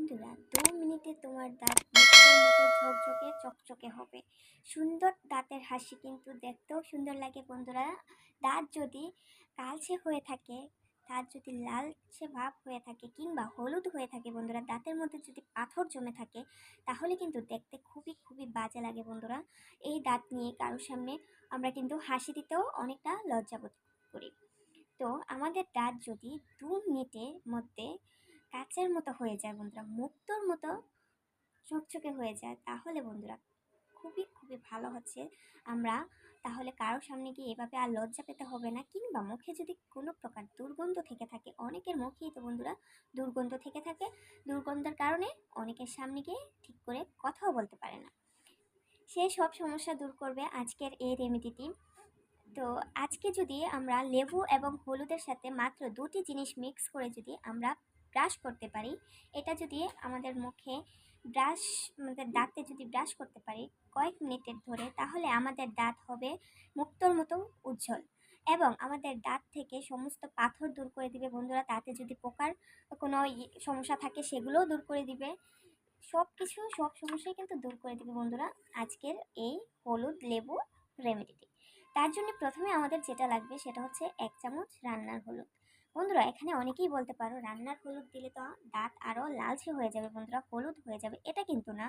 বন্ধুরা, দু মিনিটে তোমার দাঁত মুক্তোর মতো ঝকঝকে চকচকে হবে। সুন্দর দাঁতের হাসি কিন্তু দেখতেও সুন্দর লাগে বন্ধুরা। দাঁত যদি কালচে হয়ে থাকে, দাঁত যদি লালচে ভাব হয়ে থাকে কিংবা হলুদ হয়ে থাকে বন্ধুরা, দাঁতের মধ্যে যদি পাথর জমে থাকে, তাহলে কিন্তু দেখতে খুবই খুবই বাজে লাগে বন্ধুরা। এই দাঁত নিয়ে কারোর সামনে আমরা কিন্তু হাসি দিতেও অনেকটা লজ্জাবোধ করি। তো আমাদের দাঁত যদি দু মিনিটের মধ্যে কাচের মতো হয়ে যায় বন্ধুরা, মুক্তোর মতো চকচকে হয়ে যায়। তাহলে বন্ধুরা খুবই খুবই ভালো হচ্ছে। আমরা তাহলে কারোর সামনে গিয়ে এভাবে আর লজ্জা পেতে হবে না, কিংবা মুখে যদি কোনো প্রকার দুর্গন্ধ থেকে থাকে, অনেকের মুখেই তো বন্ধুরা দুর্গন্ধ থেকে থাকে। দুর্গন্ধের কারণে অনেকের সামনে গিয়ে ঠিক করে কথাও বলতে পারে না। সে সব সমস্যা দূর করবে আজকের এই রেমেডিটি তো আজকে যদি আমরা লেবু এবং হলুদের সাথে মাত্র দুটি জিনিস মিক্স করে যদি আমরা ব্রাশ করতে পারি, এটা যদি আমাদের মুখে ব্রাশ আমাদের দাঁতে যদি ব্রাশ করতে পারি কয়েক মিনিটের ধরে, তাহলে আমাদের দাঁত হবে মুক্তোর মতো উজ্জ্বল এবং আমাদের দাঁত থেকে সমস্ত পাথর দূর করে দিবে। বন্ধুরা দাঁতে যদি পোকার কোনো সমস্যা থাকে, সেগুলোও দূর করে দিবে। সব কিছু সব সমস্যাই কিন্তু দূর করে দিবে বন্ধুরা, আজকের এই হলুদ লেবু রেমেডিটি তার জন্য প্রথমে আমাদের যেটা লাগবে, সেটা হচ্ছে এক চামচ রান্নার হলুদ। বন্ধুরা, এখানে অনেকেই বলতে পারো রান্নার হলুদ দিলে তো দাঁত আরও লালচে হয়ে যাবে বন্ধুরা, হলুদ হয়ে যাবে। এটা কিন্তু না।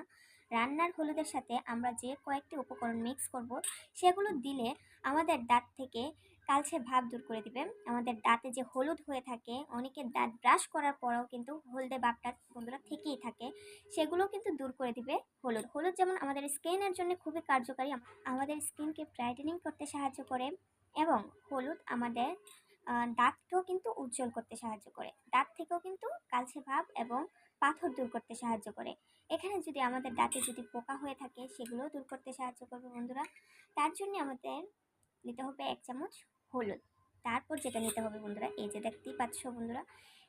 রান্নার হলুদের সাথে আমরা যে কয়েকটি উপকরণ মিক্স করব, সেগুলো দিলে আমাদের দাঁত থেকে কালছে ভাব দূর করে দিবে। আমাদের দাঁতে যে হলুদ হয়ে থাকে, অনেকের দাঁত ব্রাশ করার পরেও কিন্তু হলদে ভাবটা বন্ধুরা থেকেই থাকে, সেগুলো কিন্তু দূর করে দিবে হলুদ। হলুদ যেমন আমাদের স্কিনের জন্য খুবই কার্যকারী, আমাদের স্কিনকে ব্রাইটেনিং করতে সাহায্য করে এবং হলুদ আমাদের দাঁতকেও কিন্তু উজ্জ্বল করতে সাহায্য করে। দাঁত থেকেও কিন্তু কালচে ভাব এবং পাথর দূর করতে সাহায্য করে। এখানে যদি আমাদের দাঁতে যদি পোকা হয়ে থাকে, সেগুলোও দূর করতে সাহায্য করবে বন্ধুরা। তার জন্য আমাদের নিতে হবে এক চামচ হলুদ। তারপর যেটা নিতে হবে বন্ধুরা, এই যে দেখতেই পাচ্ছ বন্ধুরা,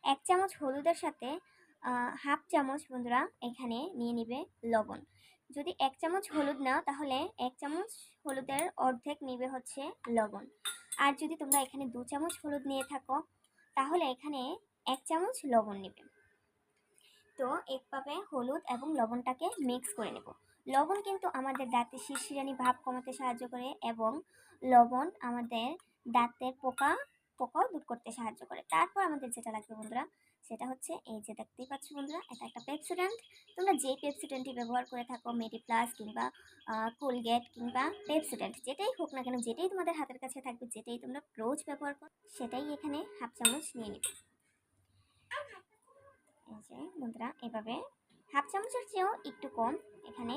এক চামচ হলুদের সাথে হাফ চামচ বন্ধুরা এখানে নিয়ে নিবে লবণ। যদি এক চামচ হলুদ নাও, তাহলে এক চামচ হলুদের অর্ধেক নিবে হচ্ছে লবণ। আর যদি তোমরা এখানে দু চামচ হলুদ নিয়ে থাকো, তাহলে এখানে এক চামচ লবণ নেবে। তো একভাবে হলুদ এবং লবণটাকে মিক্স করে নেব। লবণ কিন্তু আমাদের দাঁতে শিরশিরানি ভাব কমাতে সাহায্য করে এবং লবণ আমাদের দাঁতের পোকা, পোকাও দূর করতে সাহায্য করে। তারপর আমাদের যেটা লাগবে বন্ধুরা সেটা হচ্ছে এই যে দেখতেই পাচ্ছ বন্ধুরা, এটা একটা পেপসিডেন্ট তোমরা যে পেপসিডেন্টটি ব্যবহার করে থাকো মেডি প্লাস কিংবা কোলগেট কিংবা পেপসিডেন্ট যেটাই হোক না কেন, যেটাই তোমাদের হাতের কাছে থাকবে, যেটাই তোমরা রোজ ব্যবহার করো, সেটাই এখানে হাফ চামচ নিয়ে নিবে। এই যে বন্ধুরা, এভাবে হাফ চামচের চেয়েও একটু কম এখানে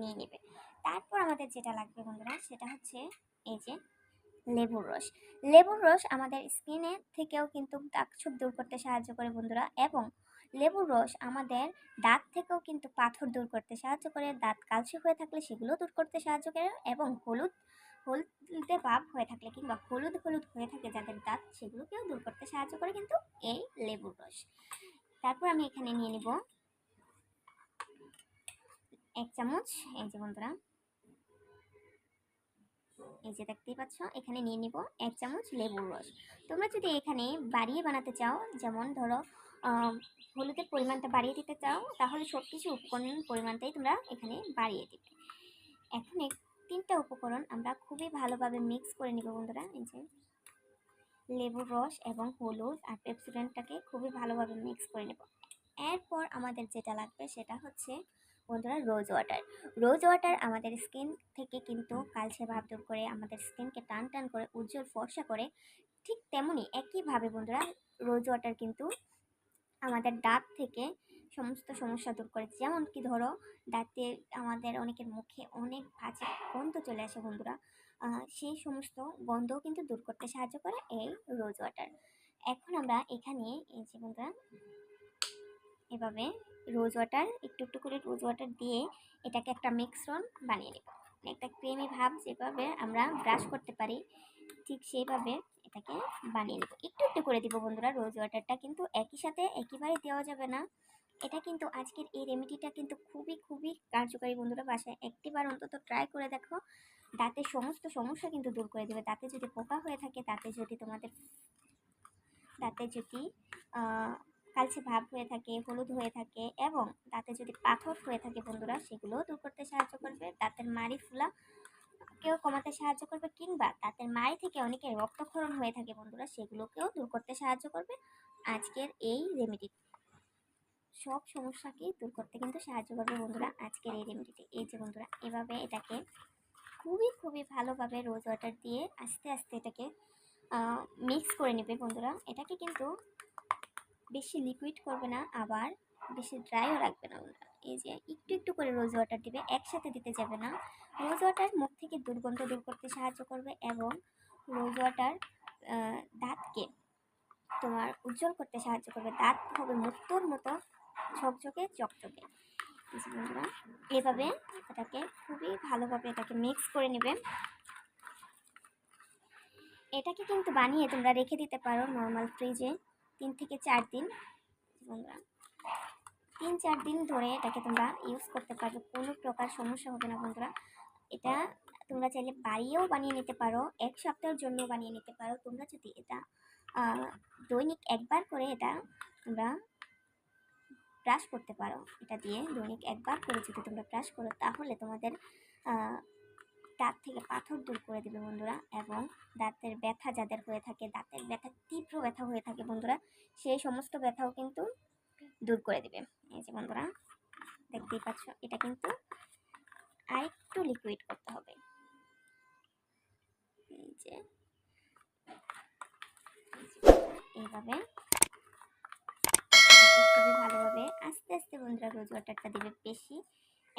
নিয়ে নেবে। তারপর আমাদের যেটা লাগবে বন্ধুরা, সেটা হচ্ছে এই যে লেবুর রস। লেবুর রস আমাদের স্কিনে থেকেও কিন্তু দাগছোপ দূর করতে সাহায্য করে বন্ধুরা। এবং লেবুর রস আমাদের দাঁত থেকেও কিন্তু পাথর দূর করতে সাহায্য করে। দাঁত কালচে হয়ে থাকলে সেগুলো দূর করতে সাহায্য করে এবং হলুদ, হলদে ভাব হয়ে থাকলে কিংবা হলুদ হলুদ হয়ে থাকে যাদের দাঁত সেগুলোকেও দূর করতে সাহায্য করে কিন্তু এই লেবুর রস। তারপর আমি এখানে নিয়ে নিব এক চামচ, এই যে বন্ধুরা। এই যে দেখতেই পাচ্ছ, এখানে নিয়ে নিব এক চামচ লেবুর রস। তোমরা যদি এখানে বাড়িয়ে বানাতে চাও, যেমন ধরো হলুদের পরিমাণটা বাড়িয়ে দিতে চাও, তাহলে সব কিছু উপকরণের পরিমাণটাই তোমরা এখানে বাড়িয়ে দিবে। এখন তিনটা উপকরণ আমরা খুবই ভালোভাবে মিক্স করে নিব বন্ধুরা, এই যে লেবুর রস এবং হলুদ আর পেপসিডেন্টটাকে খুবই ভালোভাবে মিক্স করে নেব। এরপর আমাদের যেটা লাগবে সেটা হচ্ছে বন্ধুরা রোজ ওয়াটার রোজ ওয়াটার আমাদের স্কিন থেকে কিন্তু কালচে ভাব দূর করে, আমাদের স্কিনকে টান টান করে, উজ্জ্বল ফর্সা করে, ঠিক তেমনই একইভাবে বন্ধুরা রোজ ওয়াটার কিন্তু আমাদের দাঁত থেকে সমস্ত সমস্যা দূর করে। যেমন কি ধরো, দাঁতে আমাদের অনেকের মুখে অনেক বাজে গন্ধ চলে আসে বন্ধুরা সেই সমস্ত গন্ধও কিন্তু দূর করতে সাহায্য করে এই রোজ ওয়াটার এখন আমরা এখানে এই যে বন্ধুরা এভাবে রোজ ওয়াটার একটু একটু করে রোজ ওয়াটার দিয়ে এটাকে একটা মিক্সরন বানিয়ে নেব। একটা ক্রিমি ভাব যেভাবে আমরা ব্রাশ করতে পারি, ঠিক সেইভাবে এটাকে বানিয়ে নেব। একটু একটু করে দিব বন্ধুরা রোজ ওয়াটারটা কিন্তু একই সাথে একইবারে দেওয়া যাবে না। এটা কিন্তু আজকের এই রেমেডিটা কিন্তু খুবই খুবই কার্যকারী বন্ধুরা বাসায় একটিবার অন্তত ট্রাই করে দেখো। দাঁতের সমস্ত সমস্যা কিন্তু দূর করে দেবে। দাঁতে যদি পোকা হয়ে থাকে, দাঁতে যদি তোমাদের, দাঁতে যদি কালচে ভাব হয়ে থাকে, হলুদ হয়ে থাকে এবং দাঁতে যদি পাথর হয়ে থাকে বন্ধুরা, সেগুলোও দূর করতে সাহায্য করবে। দাঁতের মাড়ি ফুলা কেউ কমাতে সাহায্য করবে কিংবা দাঁতের মাড়ি থেকে অনেকের রক্তক্ষরণ হয়ে থাকে বন্ধুরা, সেগুলোকেও দূর করতে সাহায্য করবে আজকের এই রেমেডি সব সমস্যাকেই দূর করতে কিন্তু সাহায্য করবে বন্ধুরা আজকের এই রেমেডিটি এই যে বন্ধুরা, এভাবে এটাকে খুবই খুবই ভালোভাবে রোজ ওয়াটার দিয়ে আস্তে আস্তে এটাকে মিক্স করে নেবে বন্ধুরা। এটাকে কিন্তু বেশি লিকুইড করবে না, আবার বেশি ড্রাইও রাখবে না বন্ধুরা এই যে একটু একটু করে রোজ ওয়াটার দিবে, একসাথে দিতে যাবে না। রোজ ওয়াটার মুখ থেকে দুর্গন্ধ দূর করতে সাহায্য করবে এবং রোজ ওয়াটার দাঁতকে তোমার উজ্জ্বল করতে সাহায্য করবে। দাঁত হবে মুক্তোর মতো ঝকঝকে, চকচকে। এভাবে এটাকে খুবই ভালোভাবে এটাকে মিক্স করে নেবে। এটাকে কিন্তু বানিয়ে তোমরা রেখে দিতে পারো নর্মাল ফ্রিজে তিন থেকে চার দিন বন্ধুরা তিন, চার দিন ধরে এটাকে তোমরা ইউজ করতে পারবে। কোনো প্রকার সমস্যা হবে না বন্ধুরা। এটা তোমরা চাইলে বাড়িয়েও বানিয়ে নিতে পারো। এক সপ্তাহের জন্য বানিয়ে নিতে পারো। তোমরা যদি এটা দৈনিক একবার করে এটা তোমরা ব্রাশ করতে পারো। এটা দিয়ে দৈনিক একবার করে যদি তোমরা ব্রাশ করো, তাহলে তোমাদের দাঁত থেকে পাথর দূর করে দেবে বন্ধুরা এবং দাঁতের ব্যথা যাদের হয়ে থাকে, দাঁতের ব্যথা, তীব্র ব্যথা হয়ে থাকে বন্ধুরা, সেই সমস্ত ব্যথাও কিন্তু দূর করে দেবে। এই যে বন্ধুরা, দেখতেই পাচ্ছ, এটা কিন্তু আরেকটু লিকুইড করতে হবে। এই যে, এইভাবে খুবই ভালোভাবে আস্তে আস্তে বন্ধুরা রোজ ওয়াটারটা দেবে বেশি।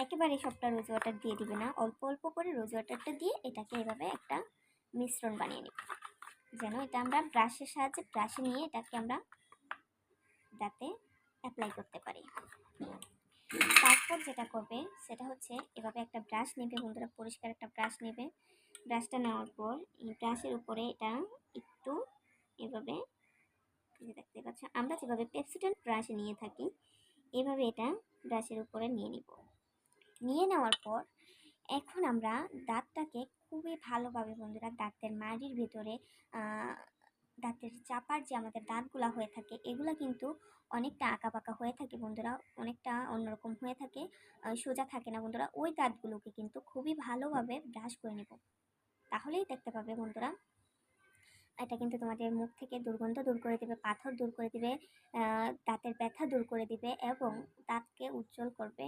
একেবারে সবটা রোজ ওয়াটার দিয়ে দিবে না। অল্প অল্প করে রোজ ওয়াটারটা দিয়ে এটাকে এভাবে একটা মিশ্রণ বানিয়ে নেবে। যেন এটা আমরা ব্রাশের সাহায্যে, ব্রাশে নিয়ে এটাকে আমরা দাঁতে অ্যাপ্লাই করতে পারি। তারপর যেটা করবে, সেটা হচ্ছে এভাবে একটা ব্রাশ নেবে, বন্ধুরা, পরিষ্কার একটা ব্রাশ নেবে। ব্রাশটা নেওয়ার পর এই ব্রাশের উপরে এটা একটু এভাবে দেখতে পাচ্ছ, আমরা যেভাবে পেপসিডেন্ট ব্রাশ নিয়ে থাকি, এভাবে এটা ব্রাশের উপরে নিয়ে নিব। নিয়ে নেওয়ার পর এখন আমরা দাঁতটাকে খুবই ভালোভাবে বন্ধুরা দাঁতের মাড়ির ভিতরে দাঁতের চাপার যে আমাদের দাঁতগুলা হয়ে থাকে, এগুলা কিন্তু অনেকটা আঁকা বাঁকা হয়ে থাকে বন্ধুরা, অনেকটা অন্যরকম হয়ে থাকে সোজা থাকে না বন্ধুরা। ওই দাঁতগুলোকে কিন্তু খুবই ভালোভাবে ব্রাশ করে নেব। তাহলেই দেখতে পাবে বন্ধুরা, এটা কিন্তু তোমাদের মুখ থেকে দুর্গন্ধ দূর করে দেবে, পাথর দূর করে দেবে দাঁতের ব্যথা দূর করে দিবে এবং দাঁতকে উজ্জ্বল করবে।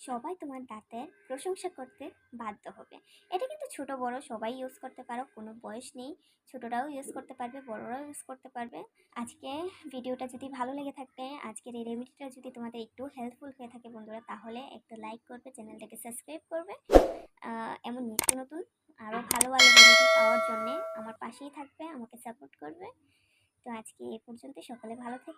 সবাই তোমার দাঁতের প্রশংসা করতে বাধ্য হবে। এটা কিন্তু ছোট, বড় সবাই ইউজ করতে পারো, কোনো বয়স নেই। ছোটরাও ইউজ করতে পারবে, বড়রাও ইউজ করতে পারবে। আজকে ভিডিওটা যদি ভালো লেগে থাকে, আজকের এই রেমেডিটা যদি তোমাদের একটু হেল্পফুল হয়ে থাকে বন্ধুরা, তাহলে একটা লাইক করবে, চ্যানেলটাকে সাবস্ক্রাইব করবে। এমন নিত্য নতুন আরও ভালো ভালো রেমেডি পাওয়ার জন্যে আমার পাশেই থাকবে, আমাকে সাপোর্ট করবে। তো আজকে এ পর্যন্ত সকলে ভালো থেকে